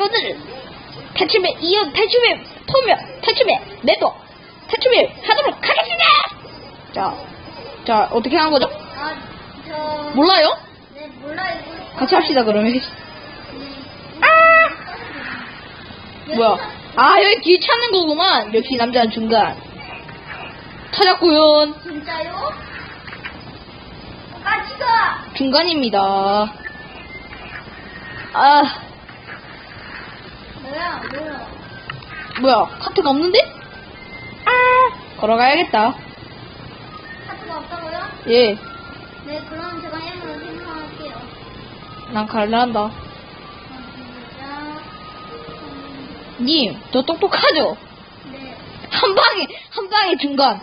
오늘 탈출맨 이어 탈출맨 포며 탈출맨 매도 탈출맨 하도록 하겠습니다. 자, 자 어떻게 하는 거죠? 아, 저. 몰라요? 네, 몰라요. 같이 합시다 그러면. 네. 뭐야? 아 여기 길 찾는 거구만. 역시 남자는 중간. 찾았구요. 진짜요? 같이 가! 중간입니다. 아 뭐야, 뭐야. 뭐야 카트가 없는데? 아 걸어가야겠다. 카트가 없다고요? 예, 네, 그럼 제가 M으로 생성할게요. 난 갈란다. 님, 저 똑똑하죠? 네. 한 방에, 한 방에 중간.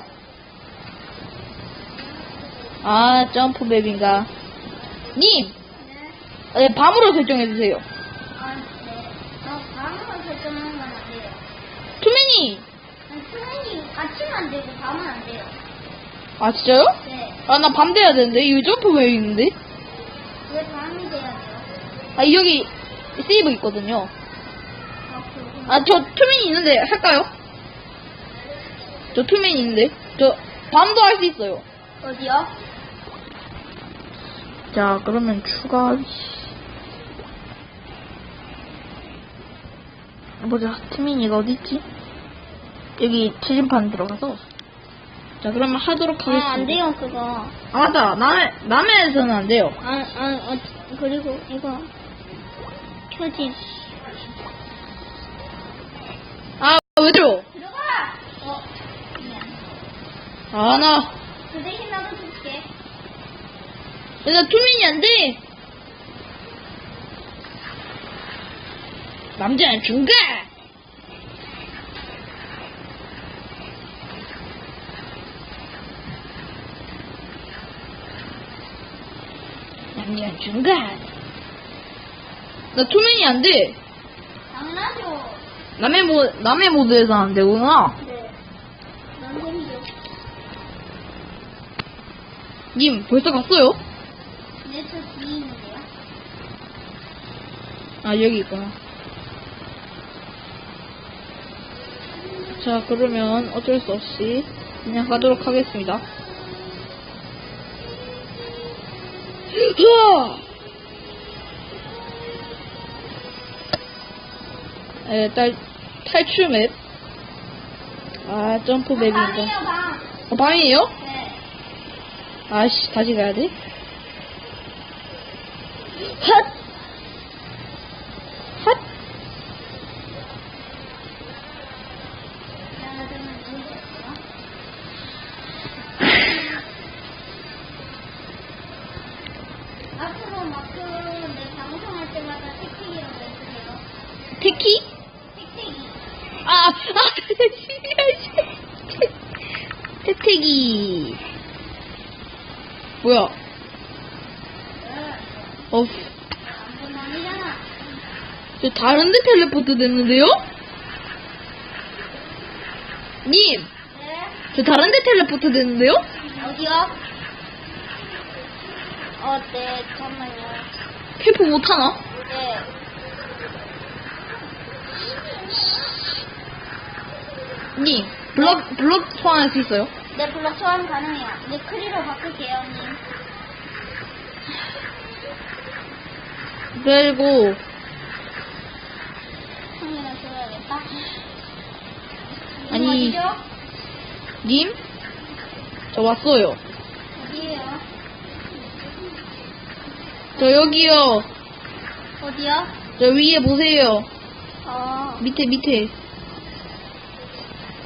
아, 점프맵인가. 님, 네. 네, 밤으로 설정해주세요. 아, 밤으로 설정하는 건안 돼요. 투맨이, 아니, 수면이 아침은 안 되고 밤은 안 돼요. 아, 진짜요? 네. 아, 나 밤 돼야 되는데? 여기 점프맵 있는데? 왜 밤이 돼야 돼요? 아, 여기 세이브 있거든요. 아, 그렇구나. 아, 저 투맨이 있는데, 할까요? 저 투맨이 있는데? 저, 밤도 할 수 있어요. 어디요? 자, 그러면 추가. 보자, 트민이가 어딨지? 여기 최신판 들어가서. 자, 그러면 하도록 하겠습니다. 아, 안 돼요, 그거. 아, 맞다. 남해, 남해에서는 안 돼요. 아, 아, 어, 그리고 이거 켜지. 아, 왜죠? 들어가! 어, 미안. 아, 나, 그 대신 나도 줄게. 나 투민이 안 돼. 남자는 중간. 남자는 중간. 나 투민이 안 돼. 당연하죠. 남의 모, 남의 모드에서 안 되구나. 네. 난생이죠. 님, 벌써 갔어요? 네, 저 뒤에 있는데요. 아, 여기 있구나. 자, 그러면 어쩔 수 없이 그냥 가도록 하겠습니다. 에, 딸, 탈출 맵. 아, 점프 밤이에요, 맵인가. 밤. 어, 밤이에요? 네. 아씨, 다시 가야 돼. 핫! 핫! 태태기. 뭐야? 어. 저 다른데 텔레포트 됐는데요? 님, 네. 저 다른데 텔레포트 됐는데요? 어디요? 어, 네, 잠깐만요. 텔포 못하나? 네. 님, 블럭, 블럭 소환할 수 있어요? 네, 블록 소환 가능해요. 네, 크리로 바꿀게요, 님. 그리고, 형이랑 줘야겠다. 아니. 어디죠? 님? 저 왔어요. 어디에요? 저 여기요. 어디요? 저 위에 보세요. 어, 밑에, 밑에.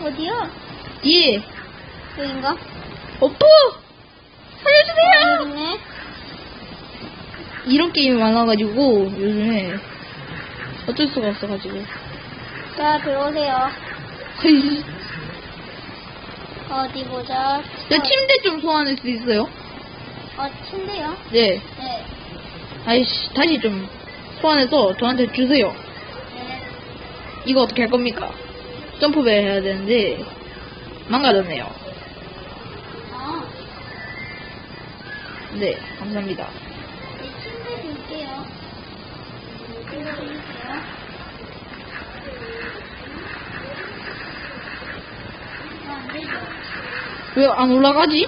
어디요? 뒤에. 여긴가? 오빠! 살려주세요! 여기네. 이런 게임이 많아가지고, 요즘에. 어쩔 수가 없어가지고. 자, 들어오세요. 어디 보자. 저 침대 좀 소환할 수 있어요? 어, 침대요? 네. 네. 아이씨, 다시 좀 소환해서 저한테 주세요. 네. 이거 어떻게 할 겁니까? 점프배 해야 되는데, 망가졌네요. 네, 감사합니다. 네, 친구 줄게요. 왜안 올라가지?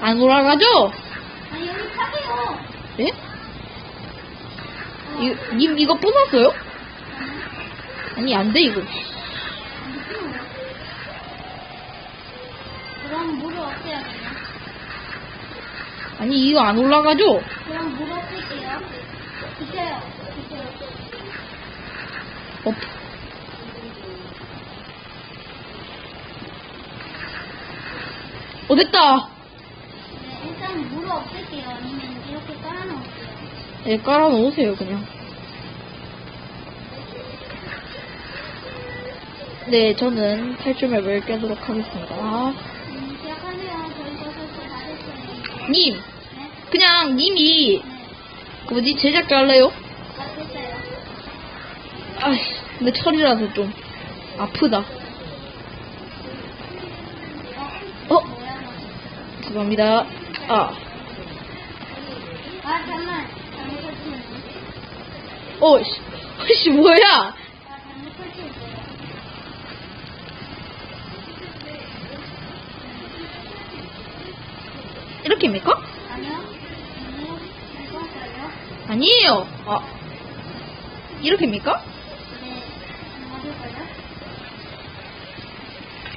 안 올라가죠? 아니, 여기 타세요. 예? 어. 이, 님 이거 뽑았어요? 아니, 안 돼, 이거. 아니 이거 안 올라가죠? 그럼 물 없앨게요. 비켜요. 비켜요. 어. 어 됐다. 네, 일단 물을 없앨게요. 아니면 이렇게 깔아놓을게요. 예, 깔아 놓으세요 그냥. 네, 저는 탈출맵을 깨도록 하겠습니다. 음, 시작하세요. 저희가 설치 다 됐어요. 님, 네? 그냥 님이 네. 그 뭐지 제작자 할래요? 아이씨, 근데 철이라서 좀 아프다. 어? 어? 죄송합니다. 아, 아, 설치했네. 어이씨, 어이씨 뭐야? 설치했어요. 이렇게 입니까? 아니에요. 아, 이렇게입니까? 네.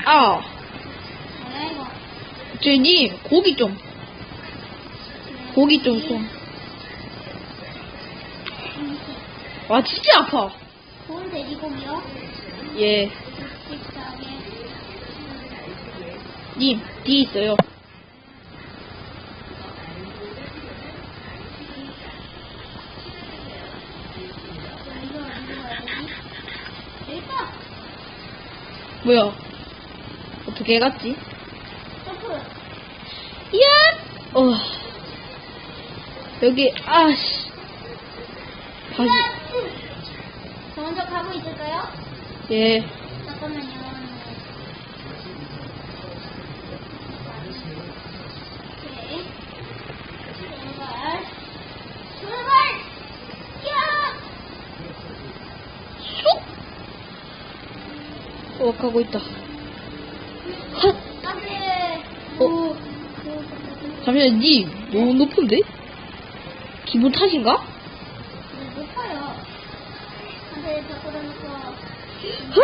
아, 님 고기 좀, 고기 좀 좀. 와 진짜 아파. 좋은 돼지고기요? 예, 식사하게. 님 뒤에 있어요. 뭐야? 어떻게 해갔지? 점프! 이야! 어. 여기, 아씨. 다시, 저 먼저 가고 있을까요? 예. 잠깐만요. 오케이. 출발. 출발! 야! 가고 있다. 돼! 어? 오. 잠시만, 님, 너무 높은데? 기분 탓인가? 네, 높아요. 자꾸. 헛!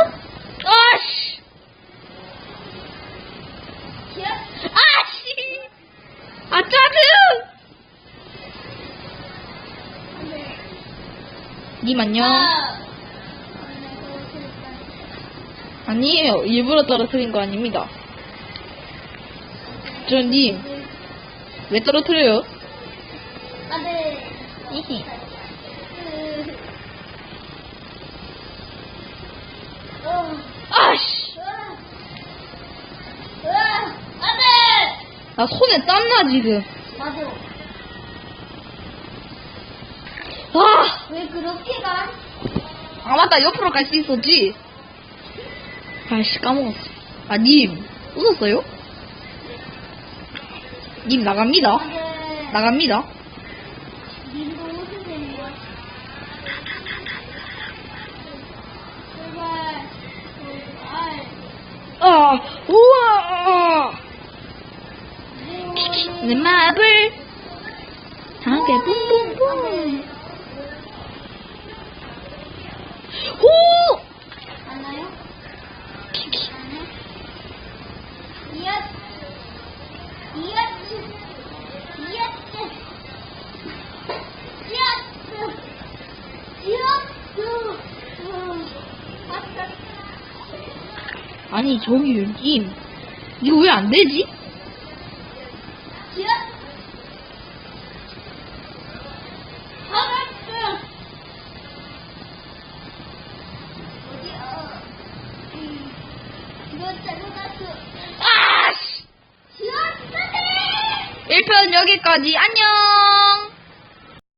아씨! 야! 아씨! 아, 짜증! 님 안녕. 아니에요. 일부러 떨어뜨린 거 아닙니다. 저 님, 왜 떨어뜨려요? 안 돼. 히히. 어. 아씨! 안 돼! 나 손에 땀나, 지금. 맞아. 아! 왜 그렇게 가? 아, 맞다. 옆으로 갈 수 있었지? 아이씨, 까먹었어. 아, 님, 웃었어요? 님, 나갑니다. 나갑니다. 님도 웃으세요. 제발. 아, 우와! 내내 마블. 뿡뿡뿡. 호! 아니, 저기, 님. 이거 왜 안 되지? 이엇! 하나씩! 어디야? 음, 이거 잘못했어. 아씨! 지웠어! 1편 여기까지. 안녕!